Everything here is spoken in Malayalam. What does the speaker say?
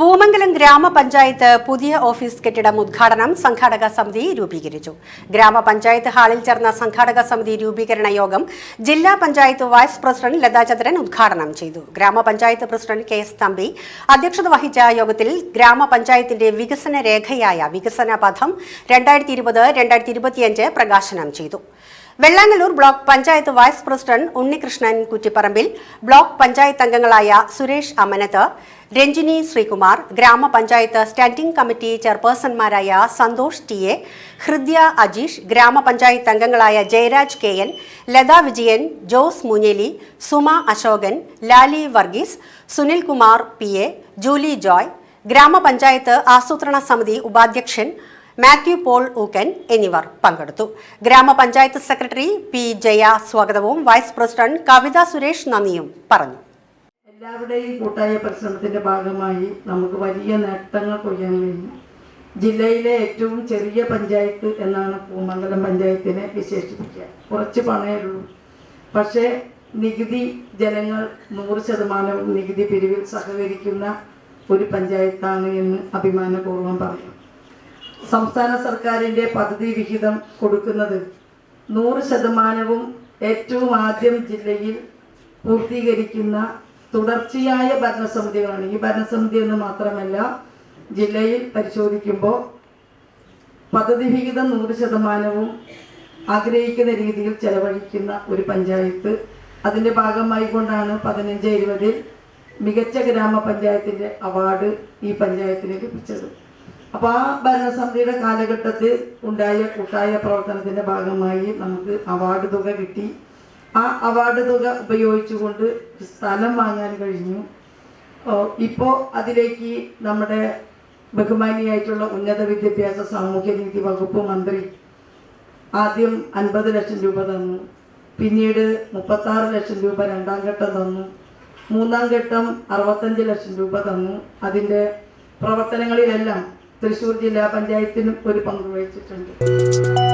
പൂമംഗലം ഗ്രാമപഞ്ചായത്ത് പുതിയ ഓഫീസ് കെട്ടിടം ഉദ്ഘാടനം സംഘാടക സമിതി രൂപീകരിച്ചു. ഗ്രാമപഞ്ചായത്ത് ഹാളിൽ ചേർന്ന സംഘാടക സമിതി രൂപീകരണ യോഗം ജില്ലാ പഞ്ചായത്ത് വൈസ് പ്രസിഡന്റ് ലതാചന്ദ്രൻ ഉദ്ഘാടനം ചെയ്തു. ഗ്രാമപഞ്ചായത്ത് പ്രസിഡന്റ് കെ എസ് തമ്പി അധ്യക്ഷത വഹിച്ച യോഗത്തിൽ ഗ്രാമപഞ്ചായത്തിന്റെ വികസന രേഖയായ വികസന പഥം രണ്ടായിരത്തി ഇരുപത് രണ്ടായിരത്തി ഇരുപത്തിയഞ്ച് പ്രകാശനം ചെയ്തു. Vellangallur block panchayat vice president Unnikrishnan Kuttiparambil block panchayat അംഗങ്ങളായ സുരേഷ് അമനത്ത് രഞ്ജിനി ശ്രീകുമാർ ഗ്രാമപഞ്ചായത്ത് സ്റ്റാൻഡിംഗ് കമ്മിറ്റി ചെയർപേഴ്സൺമാരായ സന്തോഷ് ടി എ ഹൃദ്യ അജീഷ് ഗ്രാമപഞ്ചായത്ത് അംഗങ്ങളായ Jayaraj K N Latha Vijayan Jose Munjeli Suma Asokan Lali Varghese Sunilkumar P A Julie Joy grama panchayat ആസൂത്രണ സമിതി ഉപാധ്യക്ഷൻ മാത്യു പോൾ ഊക്കൻ എന്നിവർ പങ്കെടുത്തു. ഗ്രാമപഞ്ചായത്ത് സെക്രട്ടറി പി. ജയ സ്വാഗതവും വൈസ് പ്രസിഡന്റ് കവിത സുരേഷ് നന്ദിയും പറഞ്ഞു. എല്ലാവരുടെയും കൂട്ടായ പരിശ്രമത്തിന്റെ ഭാഗമായി നമുക്ക് വലിയ നേട്ടങ്ങൾ കൊയ്യാൻ കഴിഞ്ഞു ജില്ലയിലെ ഏറ്റവും ചെറിയ പഞ്ചായത്ത് എന്നാണ് പൂമണ്ഡലം പഞ്ചായത്തിനെ വിശേഷിപ്പിക്കുക. കുറച്ച് പണയുള്ളൂ പക്ഷേ നികുതി ജനങ്ങൾ നൂറ് ശതമാനവും നികുതി പിരിവിൽ സഹകരിക്കുന്ന ഒരു പഞ്ചായത്താണ് എന്ന് അഭിമാനപൂർവം പറയും. സംസ്ഥാന സർക്കാരിന്റെ പദ്ധതി വിഹിതം കൊടുക്കുന്നത് നൂറ് ശതമാനവും ഏറ്റവും ആദ്യം ജില്ലയിൽ പൂർത്തീകരിക്കുന്ന തുടർച്ചയായ ഭരണസമിതികളാണ്. ഈ ഭരണസമിതി എന്ന് മാത്രമല്ല ജില്ലയിൽ പരിശോധിക്കുമ്പോൾ പദ്ധതി വിഹിതം നൂറ് ശതമാനവും ആഗ്രഹിക്കുന്ന രീതിയിൽ ചെലവഴിക്കുന്ന ഒരു പഞ്ചായത്ത്. അതിന്റെ ഭാഗമായി കൊണ്ടാണ് പതിനഞ്ച് ഇരുപതിൽ മികച്ച ഗ്രാമപഞ്ചായത്തിന്റെ അവാർഡ് ഈ പഞ്ചായത്തിന് ലഭിച്ചത്. അപ്പോൾ ആ ഭരണസമിതിയുടെ കാലഘട്ടത്തിൽ ഉണ്ടായ കൂട്ടായ പ്രവർത്തനത്തിന്റെ ഭാഗമായി നമുക്ക് അവാർഡ് തുക കിട്ടി. ആ അവാർഡ് തുക ഉപയോഗിച്ചുകൊണ്ട് സ്ഥലം വാങ്ങാൻ കഴിഞ്ഞു. ഇപ്പോ അതിലേക്ക് നമ്മുടെ ബഹുമാനിയായിട്ടുള്ള ഉന്നത വിദ്യാഭ്യാസ സാമൂഹ്യനീതി വകുപ്പ് മന്ത്രി ആദ്യം അൻപത് ലക്ഷം രൂപ തന്നു. പിന്നീട് മുപ്പത്താറ് ലക്ഷം രൂപ രണ്ടാം ഘട്ടം തന്നു. മൂന്നാം ഘട്ടം അറുപത്തഞ്ച് ലക്ഷം രൂപ തന്നു. അതിന്റെ പ്രവർത്തനങ്ങളിലെല്ലാം തൃശ്ശൂർ ജില്ലാ പഞ്ചായത്തിനും ഒരു പങ്ക് വഹിച്ചിട്ടുണ്ട്.